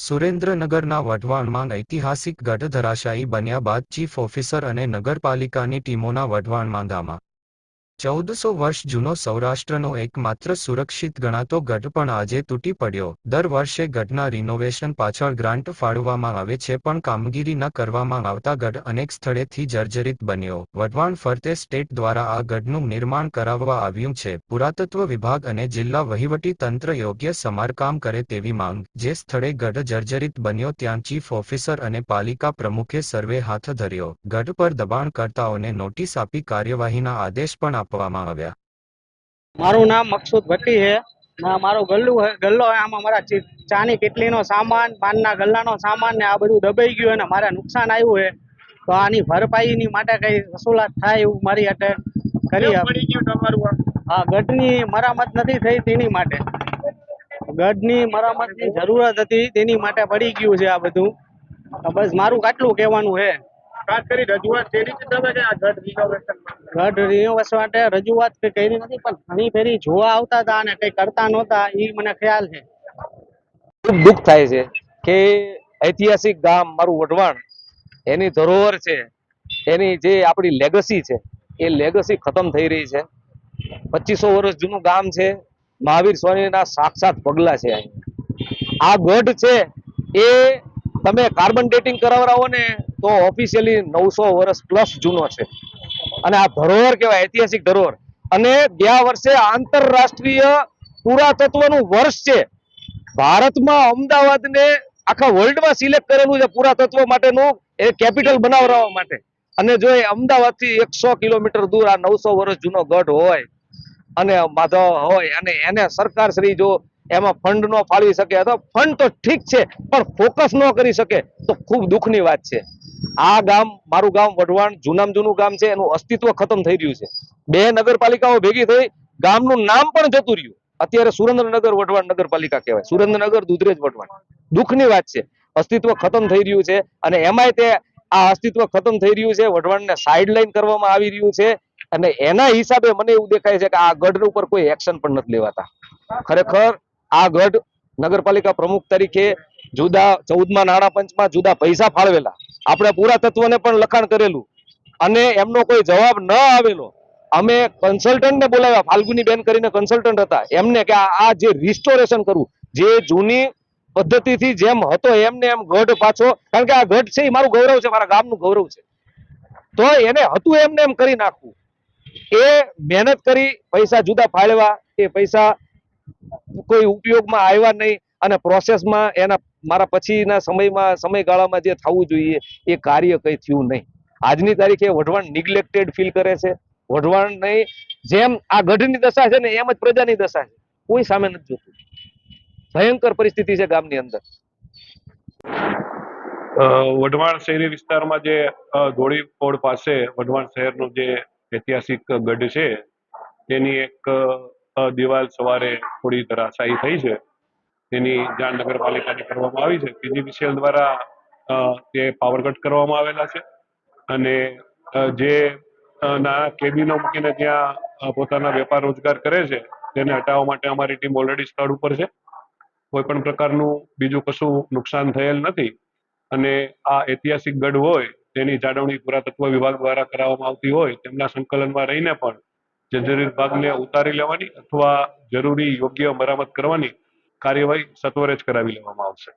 સુરેન્દ્રનગરના વઢવાણમાં ઐતિહાસિક ગઢ ધરાશાયી બન્યા બાદ ચીફ ઓફિસર અને નગરપાલિકાની ટીમોના વઢવાણમાં ધામા ચૌદસો વર્ષ જૂનો સૌરાષ્ટ્રનો એકમાત્ર સુરક્ષિત ગણાતો ગઢ પણ આજે તૂટી પડ્યો. દર વર્ષે ગઢના રિનોવેશન પાછળ ગ્રાન્ટ ફાળવવામાં આવે છે પણ કામગીરી ન કરવામાં આવતા ગઢ અનેક સ્થળેથી જર્જરિત બન્યો. વઢવાણ ફરતે સ્ટેટ દ્વારા આ ગઢનું નિર્માણ કરાવવા આવ્યું છે. પુરાતત્વ વિભાગ અને જિલ્લા વહીવટી તંત્ર યોગ્ય સમારકામ કરે તેવી માંગ. જે સ્થળે ગઢ જર્જરિત બન્યો ત્યાં ચીફ ઓફિસર અને પાલિકા પ્રમુખે સર્વે હાથ ધર્યો. ગઢ પર દબાણકર્તાઓને નોટિસ આપી કાર્યવાહીના આદેશ પણ આપવામાં આવ્યા? મારું નામ મકસૂદ ભટ્ટી છે. મારો ગલ્લું ગલ્લો આમાં મારા ચી- ચાની કેટલીનો સામાન પાનના ગલ્લાનો સામાન ને આ બધું દબાઈ ગયું અને મારે નુકસાન આવ્યું છે તો આની ભરપાઈની માટે કઈ વસૂલાત થાય એવું મારી હાટે કરી? હા ગઢની મરામત નથી થઈ તેની માટે. ગઢની મરામતની જરૂરત હતી તેની માટે પડી ગયું છે આ બધું. બસ મારું આટલું કહેવાનું છે ખાસ કરી રજૂઆત કરી છે તમે કે આ ગઢ રિનોવેશન? ગઢ રિનોવેશન માટે રજૂઆત કંઈ કરી નથી પણ ઘણી ફેરી જોવા આવતા હતા અને કઈ કરતા નહોતા એ મને ખ્યાલ છે. ખૂબ દુઃખ થાય છે કે ઐતિહાસિક ગામ મારું વઢવાણ એની ધરોહર છે એની જે આપણી લેગસી છે એ લેગસી ખતમ થઈ રહી છે. પચીસો વર્ષ જૂનું ગામ છે મહાવીર સ્વામીના સાક્ષાત પગલા છે અહીં. આ ગઢ છે એ તમે કાર્બન ડેટિંગ કરાવરાવો ને તો ઓફિશિયલી નવસો વર્ષ પ્લસ જૂનો છે. અને આ ધરોહર કહેવાય, ઐતિહાસિક ધરોહર. અને ગયા વર્ષે આંતરરાષ્ટ્રીય પુરાતત્વનું વર્ષ છે. ભારતમાં અમદાવાદને આખા વર્લ્ડમાં સિલેક્ટ કરેલું છે પુરાતત્વ માટેનું, એ કેપિટલ બનાવવા માટે. અને જો એ અમદાવાદથી એકસો કિલોમીટર દૂર આ નવસો વર્ષ જૂનો ગઢ હોય, અને માધવ હોય, અને એને સરકાર શ્રી જો એમાં ફંડ નો ફાળવી શકે અથવા ફંડ તો ઠીક છે, પણ ફોકસ ન કરી શકે, તો ખૂબ દુઃખની વાત છે. આ ગામ, મારું ગામ વઢવાણ, જૂનામ જૂનું ગામ છે, એનું અસ્તિત્વ ખતમ થઈ રહ્યું છે. બે નગરપાલિકાઓ ભેગી થઈ, ગામનું નામ પણ જતું રહ્યું. અત્યારે સુરેન્દ્રનગર વઢવાણ નગરપાલિકા કહેવાય. સુરેન્દ્રનગર, દુધરેજ વઢવાણ. દુઃખની વાત છે. અસ્તિત્વ ખતમ થઈ રહ્યું છે અને એમાંય તે આ અસ્તિત્વ ખતમ થઈ રહ્યું છે. વઢવાણને સાઇડલાઇન કરવામાં આવી રહ્યું છે અને એના હિસાબે મને એવું દેખાય છે કે આ ગઢ ઉપર કોઈ એક્શન પણ નથી લેવાતા. ખરેખર આ ગઢ નગરપાલિકા પ્રમુખ તરીકે જુદા ચૌદમાં નાણાં પંચમાં જુદા પૈસા ફાળવેલા. આપણે પુરાતત્વને પણ લખાણ કરેલું. અને એમનો કોઈ જવાબ ન આવેલો. અમે કન્સલ્ટન્ટને બોલાવ્યા. ફાલ્ગુની બેન કરીને કન્સલ્ટન્ટ હતા. એમને કે આ જે રિસ્ટોરેશન કરવું, જે જૂની પદ્ધતિથી જેમ હતો એમને એમ ગઢ પાછો, કારણ કે આ ગઢ છે એ મારું ગૌરવ છે, મારા ગામનું ગૌરવ છે. તો એને હતું એમને એમ કરી નાખવું. એ મહેનત કરી પૈસા જુદા ફાળવ્યા. એ પૈસા કોઈ ઉપયોગમાં આવ્યા નહીં અને પ્રોસેસમાં એના, મારા પછીના સમયમાં, સમયગાળામાં જે થવું જોઈએ એ કાર્ય કઈ થયું નહીં. આજની તારીખે વઢવાણ નિગ્લેક્ટેડ ફીલ કરે છે. વઢવાણ નહીં, જેમ આ ગઢની દશા છે ને એમ જ પ્રજાની દશા છે. કોઈ સામે નથી જોતું. ભયંકર પરિસ્થિતિ છે ગામની અંદર. વઢવાણ શહેરી વિસ્તારમાં જે ધોળીપોળ પાસે વઢવાણ શહેરનો જે ઐતિહાસિક ગઢ છે, તેની એક દિવાલ સવારે થોડી ધરાશાયી થઈ છે. તેની જાણ નગરપાલિકાને કરવામાં આવી છે. પીજીવીસીએલ દ્વારા તે પાવર કટ કરવામાં આવેલા છે. અને જે નાના કેબિનો મૂકીને ત્યાં પોતાના વેપાર રોજગાર કરે છે, તેને હટાવવા માટે અમારી ટીમ ઓલરેડી સ્થળ ઉપર છે. કોઈ પણ પ્રકારનું બીજું કશું નુકસાન થયેલ નથી. અને આ ઐતિહાસિક ગઢ હોય, તેની જાળવણી પુરાતત્વ વિભાગ દ્વારા કરાવવામાં આવતી હોય, તેમના સંકલનમાં રહીને પણ જર્જરિત ભાગને ઉતારી લેવાની અથવા જરૂરી યોગ્ય મરામત કરવાની કાર્યવાહી સત્વરે જ કરાવી લેવામાં આવશે.